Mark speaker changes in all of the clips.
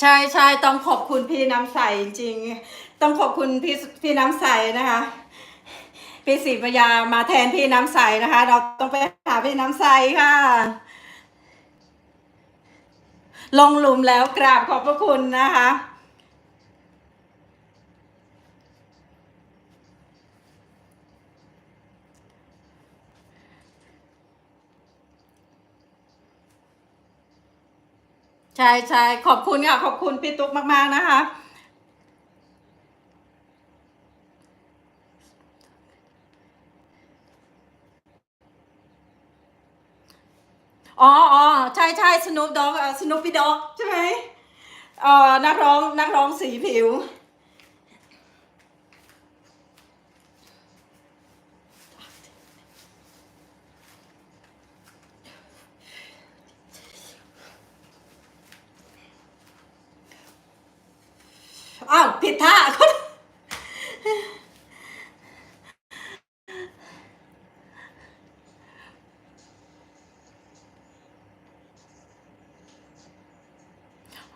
Speaker 1: ใช่ใช่ต้องขอบคุณพี่น้ำใสจริงๆต้องขอบคุณพี่พี่น้ำใสนะคะ พี่ศรีพยามาแทนพี่น้ำใสนะคะ เราต้องไปหาพี่น้ำใสค่ะ ลงหลุมแล้วกราบขอบพระคุณนะคะ ใช่ใช่ขอบคุณค่ะ ขอบคุณพี่ตุ๊กมาก ๆ นะคะ อ๋ออ๋อใช่ใช่สนุปด็อกสนุปปี้ด็อกใช่ไหมเอ่อนักร้องนักร้องสีผิว ผิดท่า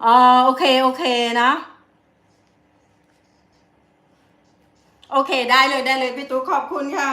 Speaker 1: อ๋อโอเค โอเคนะ โอเคได้เลยได้เลยพี่ตุ๊กขอบคุณค่ะ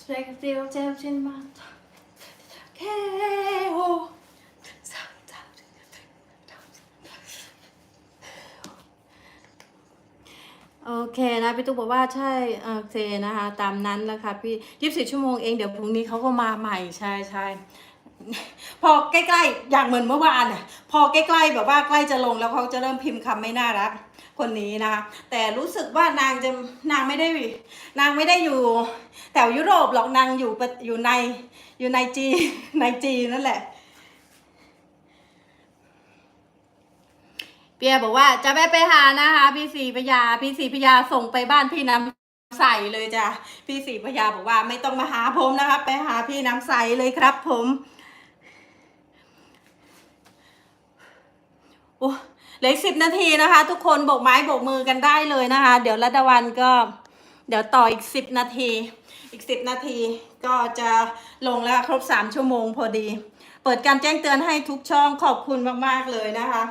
Speaker 1: Spreek veel zelfs in mat. Keo. โอเคนะพี่ตุ๊กบอกว่าใช่โอเคนะคะ ตามนั้นแล้วค่ะพี่ยี่สิบชั่วโมงเองเดี๋ยวพรุ่งนี้เขาก็มาใหม่ใช่ใช่ พอใกล้ๆ อย่างเหมือนเมื่อวานน่ะพอใกล้ๆแบบว่าใกล้จะลงแล้วเขาจะเริ่มพิมพ์คำไม่น่ารัก คนนี้นะคะแต่รู้สึกว่านางจะนางไม่ได้ นางไม่ได้อยู่แถวยุโรปหรอกนางอยู่อยู่ในอยู่ในจีในจีนั่นแหละเปียบอกว่าจะแวะไปหานะคะ พี่สีพยาพี่สีพยาส่งไปบ้านพี่น้ำใสเลยจ้ะพี่สีพยาบอกว่าไม่ต้องมาหาผมนะคะไปหาพี่น้ำใสเลยครับผมโอ้ เหลือสิบนาทีนะคะ ทุกคนโบกไม้โบกมือกันได้เลยนะคะ เดี๋ยวรัตวันก็ เดี๋ยวต่ออีกสิบนาที อีกสิบนาทีก็จะลงแล้วครบสามชั่วโมงพอดี เปิดการแจ้งเตือนให้ทุกช่องขอบคุณมากๆเลยนะคะ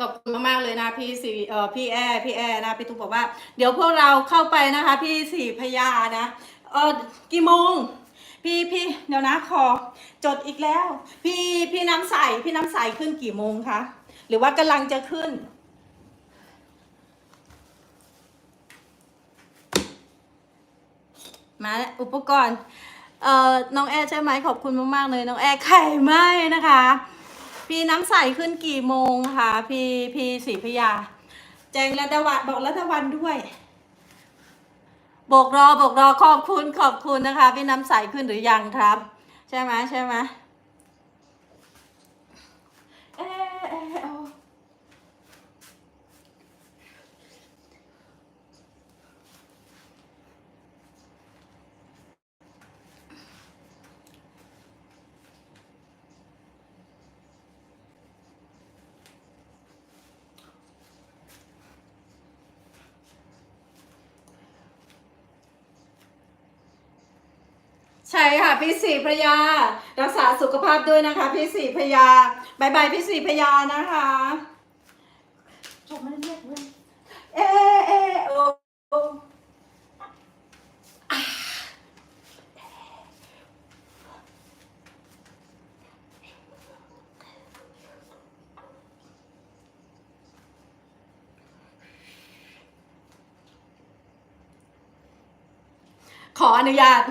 Speaker 1: ขอบคุณมากๆเลยนะพี่สีเอ่อพี่แอร์พี่แอร์นะพี่ตุ๊กบอกว่า เดี๋ยวพวกเราเข้าไปนะคะ พี่สีพยานะเออกี่โมง พี่พี่เดี๋ยวนะขอจดอีกแล้ว พี่พี่น้ำใสพี่น้ำใสขึ้นกี่โมงคะหรือว่ากำลังจะขึ้น มาล้วอุปกรณ์เอ่อน้องแอร์ใช่ไหมขอบคุณมาก ๆ เลยน้องแอร์ไข่ไหมนะคะ พี่น้ำใสขึ้นกี่โมงคะพี่พี่ศรีพยา แจ้งรัตวันบอกรัตวันด้วย บกรอบกรอขอบคุณขอบคุณนะคะ พี่น้ำใสขึ้นหรือยังครับ ใช่ไหมใช่ไหมเอ๊ะเอ๊ะเอา ใช่ค่ะพี่สีพยา รักษาสุขภาพด้วยนะคะ พี่สีพยาบายบายพี่สีพยานะคะจบไม่ได้เรียกเลยเอะเอะโอโออะขออนุญาต